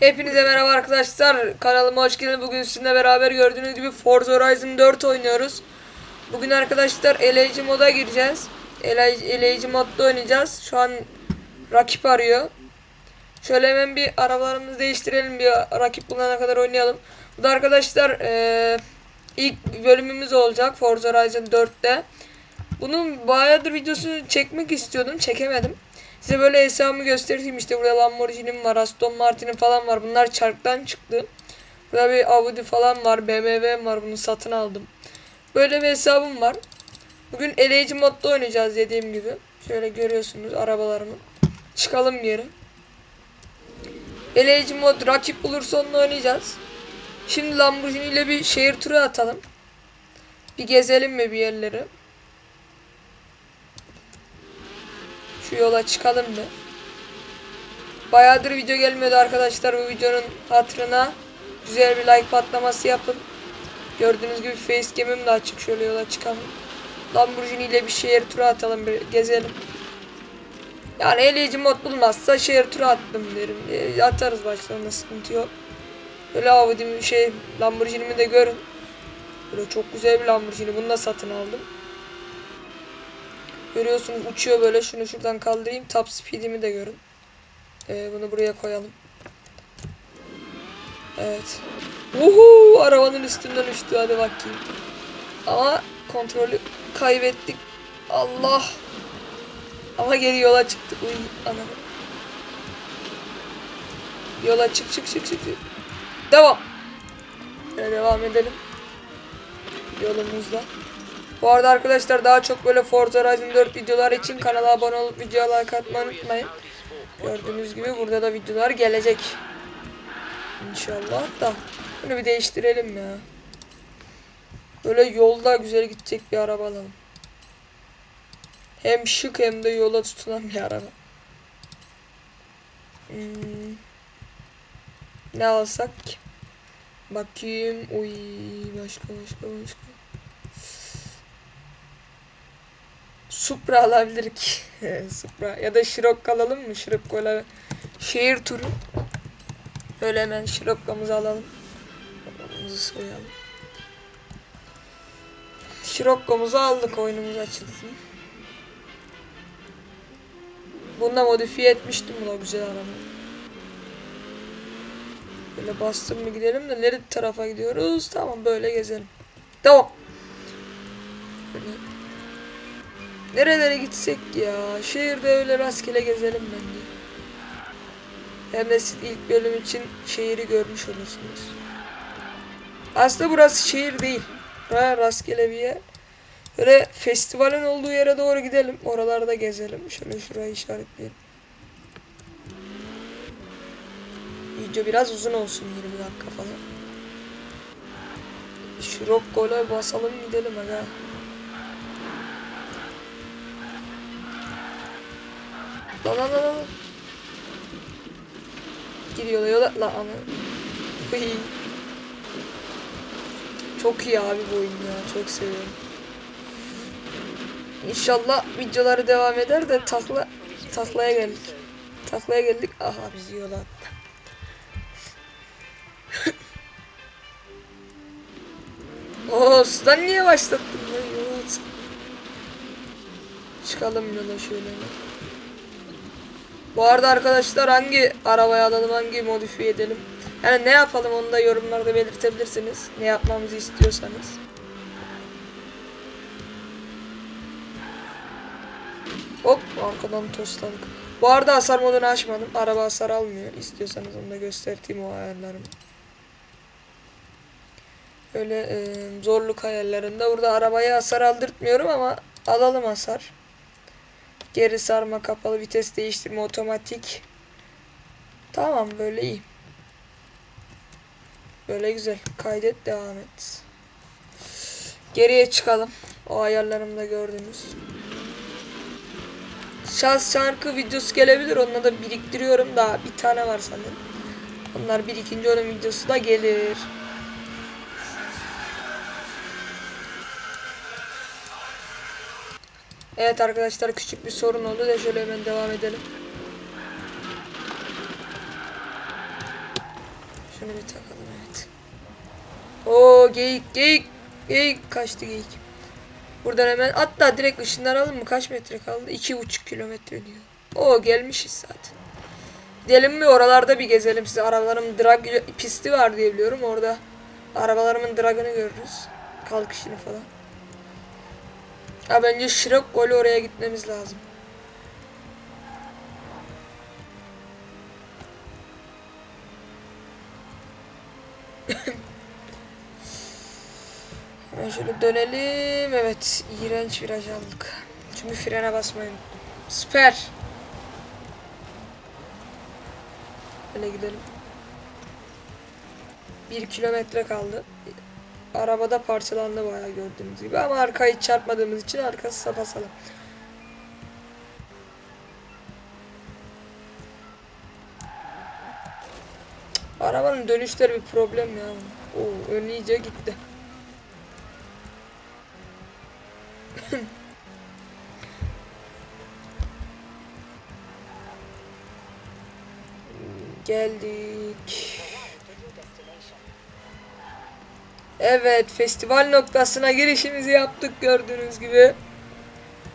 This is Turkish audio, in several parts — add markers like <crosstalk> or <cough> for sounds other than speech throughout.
Hepinize merhaba arkadaşlar. Kanalıma hoş geldiniz. Bugün sizinle beraber gördüğünüz gibi Forza Horizon 4 oynuyoruz. Bugün arkadaşlar eleyici moda gireceğiz. Eleyici, eleyici modda oynayacağız. Şu an rakip arıyor. Şöyle hemen bir arabalarımızı değiştirelim. Bir rakip bulana kadar oynayalım. Bu da arkadaşlar eee, ilk bölümümüz olacak Forza Horizon 4'te. Bunun bayağıdır videosunu çekmek istiyordum. Çekemedim. Size böyle hesabımı göstereyim işte burada Lamborghini'm var, Aston Martin'im falan var. Bunlar çarktan çıktı. Burada bir Audi falan var, BMW'm var. Bunu satın aldım. Böyle bir hesabım var. Bugün eleyici modda oynayacağız dediğim gibi. Şöyle görüyorsunuz arabalarımı. Çıkalım geri. Eleyici mod rakip bulursa onunla oynayacağız. Şimdi Lamborghini ile bir şehir turu atalım. Bir gezelim mi bir yerleri. Şu yola çıkalım mı? Bayağıdır video gelmiyordu arkadaşlar bu videonun hatırına. Güzel bir like patlaması yapın. Gördüğünüz gibi facecam'im de açık şöyle yola çıkalım. Lamborghini ile bir şehir turu atalım bir gezelim. Yani eleyici mod bulmazsa şehir turu attım derim. E, atarız başlarında sıkıntı yok. Böyle Audi'mi şey Lamborghini'mi de görün. Böyle çok güzel bir Lamborghini. Bunu da satın aldım. Görüyorsunuz uçuyor böyle. Şunu şuradan kaldırayım. Top speed'imi de görün. Ee, bunu buraya koyalım. Evet. Uhu arabanın üstünden uçtu. Hadi bakayım. Ama kontrolü kaybettik. Allah. Ama geri yola çıktık. Uy anam. Yola çık çık çık çık. Devam. Şöyle devam edelim. Yolumuzda. Bu arada arkadaşlar daha çok böyle Forza Horizon 4 videolar için kanala abone olup videoya like atmayı unutmayın. Gördüğünüz gibi burada da videolar gelecek. İnşallah da. Bunu bir değiştirelim ya. Böyle yolda güzel gidecek bir araba alalım. Hem şık hem de yola tutulan bir araba. Hmm. Ne alsak? Bakayım. Uy başka başka başka. Supra alabilirik. <laughs> Supra ya da Scirocco alalım mı? Scirocco'la şehir turu. Öyle hemen Scirocco'muzu alalım. Babamızı soyalım. Scirocco'muzu aldık oyunumuz açılsın. Bunda modifiye etmiştim buna güzel araba. Böyle bastım mı gidelim de nere tarafa gidiyoruz? Tamam böyle gezelim. Böyle Nerelere gitsek ya? Şehirde öyle rastgele gezelim bence. Hem de siz ilk bölüm için şehri görmüş olursunuz. Aslında burası şehir değil. Ha, rastgele bir yer. Böyle festivalin olduğu yere doğru gidelim. Oralarda gezelim. Şöyle şurayı işaretleyelim. Video biraz uzun olsun 20 dakika falan. Şu rock gole basalım gidelim aga. Lan lan lan lan. Gidiyor yola la ana. Uy. Çok iyi abi bu oyun ya. Çok seviyorum. İnşallah videoları devam eder de takla taklaya geldik. Taklaya geldik. Aha bizi yola attı. <laughs> Oo sudan niye başlattın lan yola. Çıkalım yola şöyle. Bu arada arkadaşlar hangi arabayı alalım, hangi modifiye edelim? Yani ne yapalım onu da yorumlarda belirtebilirsiniz. Ne yapmamızı istiyorsanız. Hop arkadan tosladık. Bu arada hasar modunu açmadım. Araba hasar almıyor. İstiyorsanız onu da göstereyim o ayarlarımı. Öyle e, zorluk ayarlarında. Burada arabaya hasar aldırtmıyorum ama alalım hasar. Geri sarma, kapalı vites değiştirme, otomatik. Tamam böyle iyi. Böyle güzel. Kaydet devam et. Geriye çıkalım. O ayarlarımı da gördünüz. Şans şarkı videosu gelebilir. Onunla da biriktiriyorum. Daha bir tane var sanırım. Onlar bir ikinci onun videosu da gelir. Evet arkadaşlar küçük bir sorun oldu da şöyle hemen devam edelim. Şunu bir takalım evet. Oo geyik geyik geyik kaçtı geyik. Buradan hemen hatta direkt ışınları alalım mı? Kaç metre kaldı? İki buçuk kilometre diyor. Oo gelmişiz zaten. Gidelim mi oralarda bir gezelim size. Arabalarımın drag pisti var diye biliyorum. Orada arabalarımın dragını görürüz. Kalkışını falan. Ha bence Şirok golü oraya gitmemiz lazım. <laughs> Şöyle dönelim. Evet, iğrenç viraj aldık. Çünkü frene basmayı unuttum. Süper. Böyle gidelim. Bir kilometre kaldı. Arabada parçalandı bayağı gördüğünüz gibi ama arkayı çarpmadığımız için arkası sapasala. Arabanın dönüşleri bir problem ya. Oo, ön iyice gitti. <laughs> Geldik. Evet, festival noktasına girişimizi yaptık gördüğünüz gibi.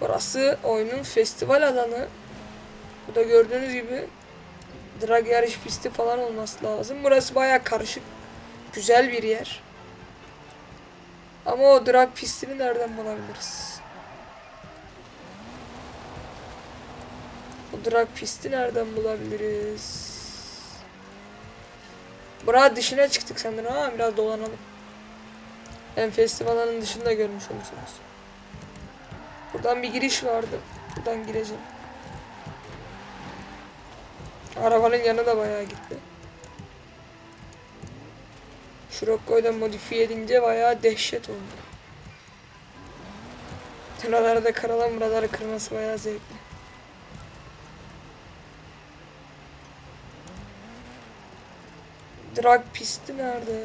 Burası oyunun festival alanı. Burada gördüğünüz gibi drag yarış pisti falan olması lazım. Burası baya karışık. Güzel bir yer. Ama o drag pistini nereden bulabiliriz? O drag pisti nereden bulabiliriz? Bura dışına çıktık sanırım ama biraz dolanalım. Hem festivalin dışında görmüş olursunuz. Buradan bir giriş vardı. Buradan gireceğim. Arabanın yanı da bayağı gitti. Scirocco'yu da modifiye edince bayağı dehşet oldu. Buraları da karalan buraları kırması bayağı zevkli. Drag pisti nerede?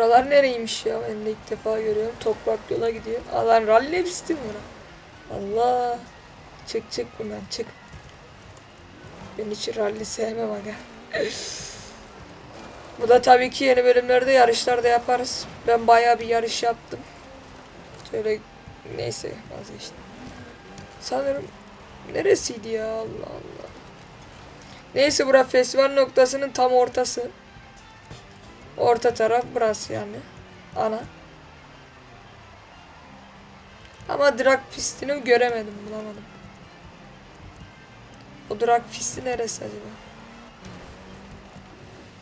Buralar nereymiş ya? Ben de ilk defa görüyorum. Toprak yola gidiyor. Aa lan rally mi bura? Allah. Çık çık bundan çık. Ben hiç rally sevmem aga. <laughs> Bu da tabii ki yeni bölümlerde yarışlarda yaparız. Ben bayağı bir yarış yaptım. Şöyle neyse vazgeçtim. Sanırım neresiydi ya Allah Allah. Neyse bura festival noktasının tam ortası. Orta taraf burası yani. Ana. Ama drag pistini göremedim bulamadım. O drag pisti neresi acaba?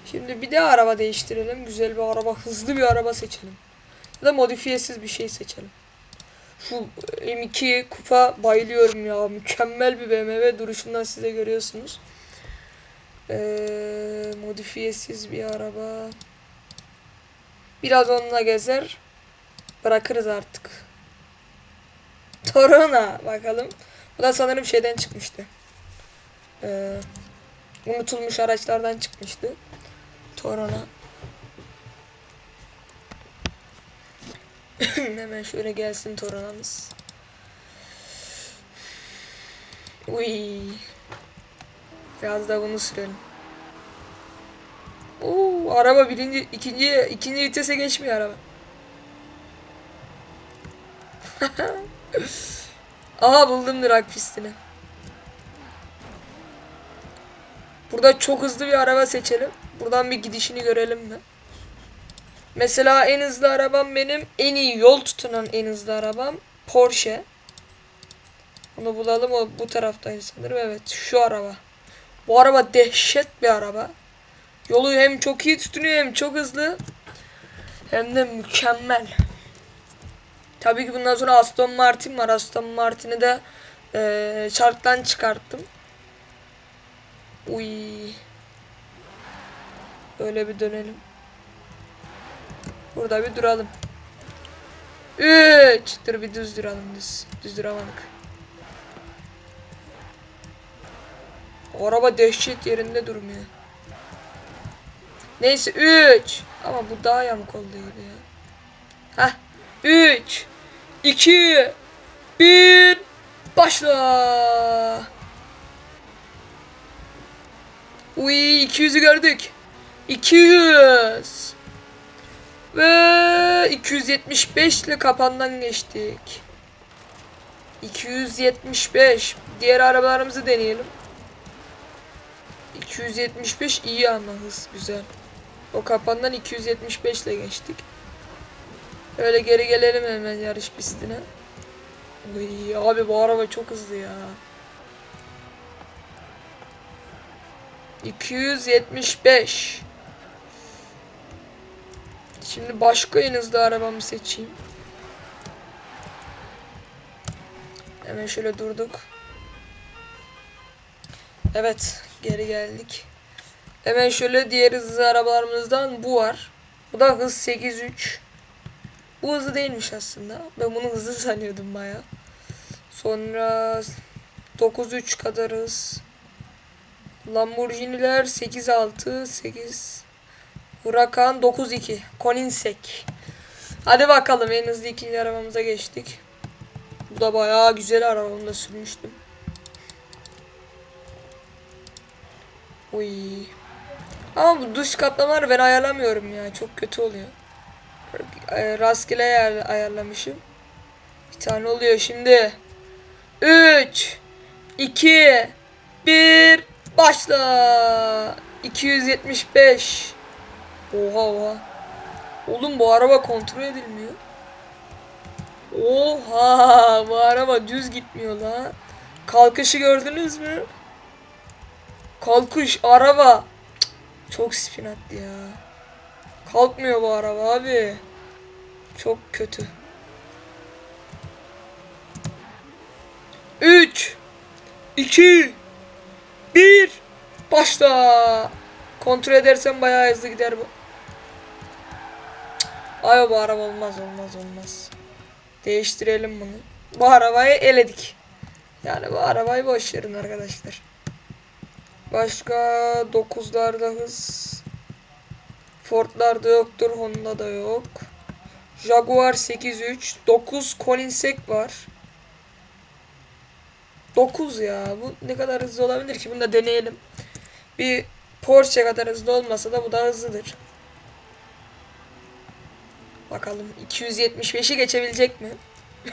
Şimdi bir de araba değiştirelim. Güzel bir araba, hızlı bir araba seçelim. Ya da modifiyesiz bir şey seçelim. Şu M2 kupa bayılıyorum ya. Mükemmel bir BMW duruşundan size görüyorsunuz. Ee, modifiyesiz bir araba. Biraz onunla gezer. Bırakırız artık. <laughs> Torona bakalım. Bu da sanırım şeyden çıkmıştı. Ee, unutulmuş araçlardan çıkmıştı. Torona. <laughs> Hemen şöyle gelsin Torona'mız. Uy. Biraz da bunu sürelim. Oo, araba birinci, ikinci, ikinci vitese geçmiyor araba. <laughs> Aha buldum drag pistini. Burada çok hızlı bir araba seçelim. Buradan bir gidişini görelim mi? Mesela en hızlı arabam benim. En iyi yol tutunan en hızlı arabam Porsche. Onu bulalım o bu taraftaydı sanırım. Evet şu araba. Bu araba dehşet bir araba. Yolu hem çok iyi tutunuyor hem çok hızlı. Hem de mükemmel. Tabii ki bundan sonra Aston Martin var. Aston Martin'i de e, çarktan çıkarttım. Uy. Böyle bir dönelim. Burada bir duralım. 3 Dur bir düz duralım düz. Düz duramadık. Araba dehşet yerinde durmuyor. Neyse 3. Ama bu daha yamuk oldu gibi ya. Hah. 3 2 1 Başla. Uy 200'ü gördük. 200. Ve 275 ile kapandan geçtik. 275. Diğer arabalarımızı deneyelim. 275 iyi ama hız güzel. O kapandan 275 ile geçtik. Öyle geri gelelim hemen yarış pistine. Uy, abi bu araba çok hızlı ya. 275. Şimdi başka en hızlı arabamı seçeyim. Hemen şöyle durduk. Evet, geri geldik. Hemen şöyle diğer hızlı arabalarımızdan bu var. Bu da hız 83. Bu hızlı değilmiş aslında. Ben bunu hızlı <laughs> sanıyordum baya. Sonra 9.3 kadar hız. Lamborghini'ler 8.6, 8. Huracan 9.2. Koenigsegg. Hadi bakalım en hızlı ikinci arabamıza geçtik. Bu da bayağı güzel araba. Onu da sürmüştüm. Uy. Ama bu duş kaplamaları ben ayarlamıyorum ya. Çok kötü oluyor. E, Rastgele ayar, ayarlamışım. Bir tane oluyor şimdi. 3 2 1 Başla. 275. Oha oha. Oğlum bu araba kontrol edilmiyor. Oha bu araba düz gitmiyor lan. Kalkışı gördünüz mü? Kalkış araba. Çok spin attı ya. Kalkmıyor bu araba abi. Çok kötü. 3 2 1 Başla. Kontrol edersen bayağı hızlı gider bu. Ay bu araba olmaz olmaz olmaz. Değiştirelim bunu. Bu arabayı eledik. Yani bu arabayı boş verin arkadaşlar. Başka 9'larda hız. Ford'larda yoktur. Honda'da yok. Jaguar 8.3. 9 Koenigsegg var. 9 ya. Bu ne kadar hızlı olabilir ki? Bunu da deneyelim. Bir Porsche kadar hızlı olmasa da bu da hızlıdır. Bakalım 275'i geçebilecek mi? <laughs>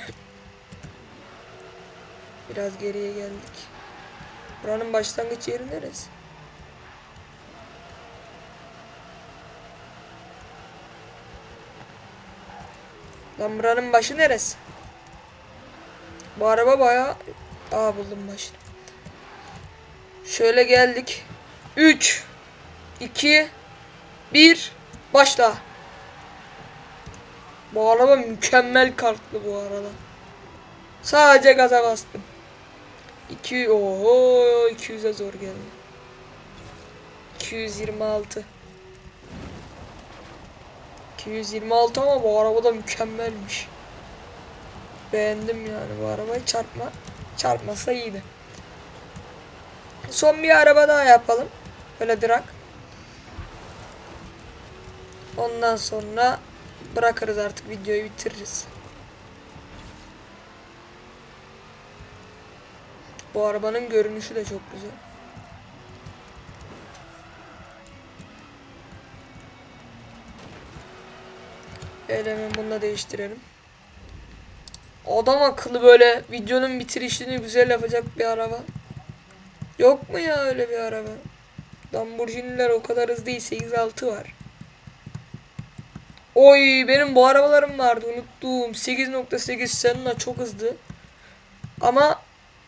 Biraz geriye geldik. Buranın başlangıç yeri neresi? Lan buranın başı neresi? Bu araba bayağı... Aa buldum başını. Şöyle geldik. 3 2 1 Başla. Bu araba mükemmel kartlı bu arada. Sadece gaza bastım. 2 oho 200'e zor geldi. 226 226 ama bu araba da mükemmelmiş. Beğendim yani bu arabayı çarpma çarpmasa iyiydi. Son bir araba daha yapalım. Böyle drag. Ondan sonra bırakırız artık videoyu bitiririz. Bu arabanın görünüşü de çok güzel. Evet hemen bunu da değiştirelim. Adam akıllı böyle videonun bitirişini güzel yapacak bir araba. Yok mu ya öyle bir araba? Lamborghini'ler o kadar hızlı değil. 8.6 var. Oy benim bu arabalarım vardı unuttum. 8.8 Senna çok hızlı. Ama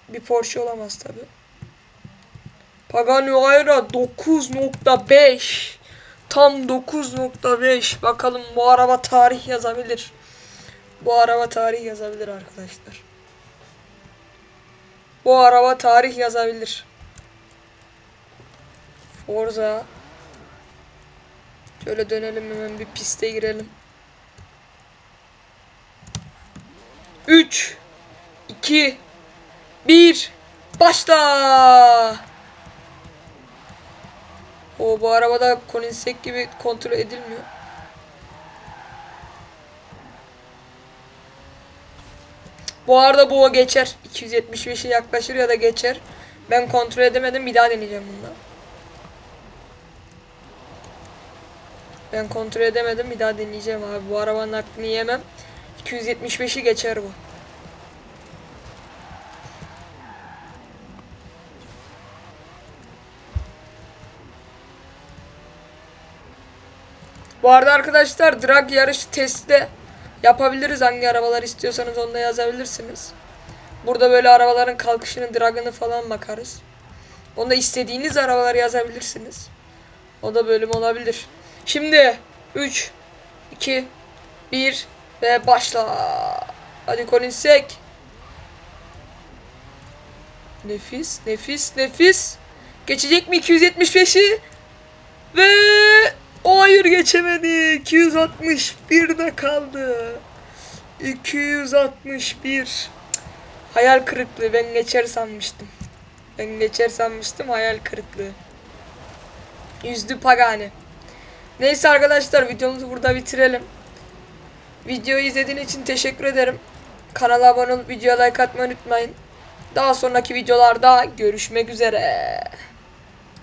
bir Porsche olamaz tabi. Pagani Huayra 9.5 Tam 9.5 Bakalım bu araba tarih yazabilir. Bu araba tarih yazabilir arkadaşlar. Bu araba tarih yazabilir. Forza. Şöyle dönelim hemen bir piste girelim. 3 2 1 Başla. O bu arabada Koninsek gibi kontrol edilmiyor. Bu arada bu geçer. 275'e yaklaşır ya da geçer. Ben kontrol edemedim. Bir daha deneyeceğim bunda. Ben kontrol edemedim. Bir daha deneyeceğim abi. Bu arabanın hakkını yemem. 275'i geçer bu. Bu arada arkadaşlar drag yarışı testi de yapabiliriz. Hangi arabalar istiyorsanız onu da yazabilirsiniz. Burada böyle arabaların kalkışını, dragını falan bakarız. Onda istediğiniz arabalar yazabilirsiniz. O da bölüm olabilir. Şimdi 3 2 1 ve başla. Hadi Kolinsek. Nefis, nefis, nefis. Geçecek mi 275'i? Ve hayır geçemedi. 261 de kaldı. 261. Hayal kırıklığı. Ben geçer sanmıştım. Ben geçer sanmıştım. Hayal kırıklığı. Yüzdü Pagani. Neyse arkadaşlar videomuzu burada bitirelim. Videoyu izlediğin için teşekkür ederim. Kanala abone olup videoya like atmayı unutmayın. Daha sonraki videolarda görüşmek üzere.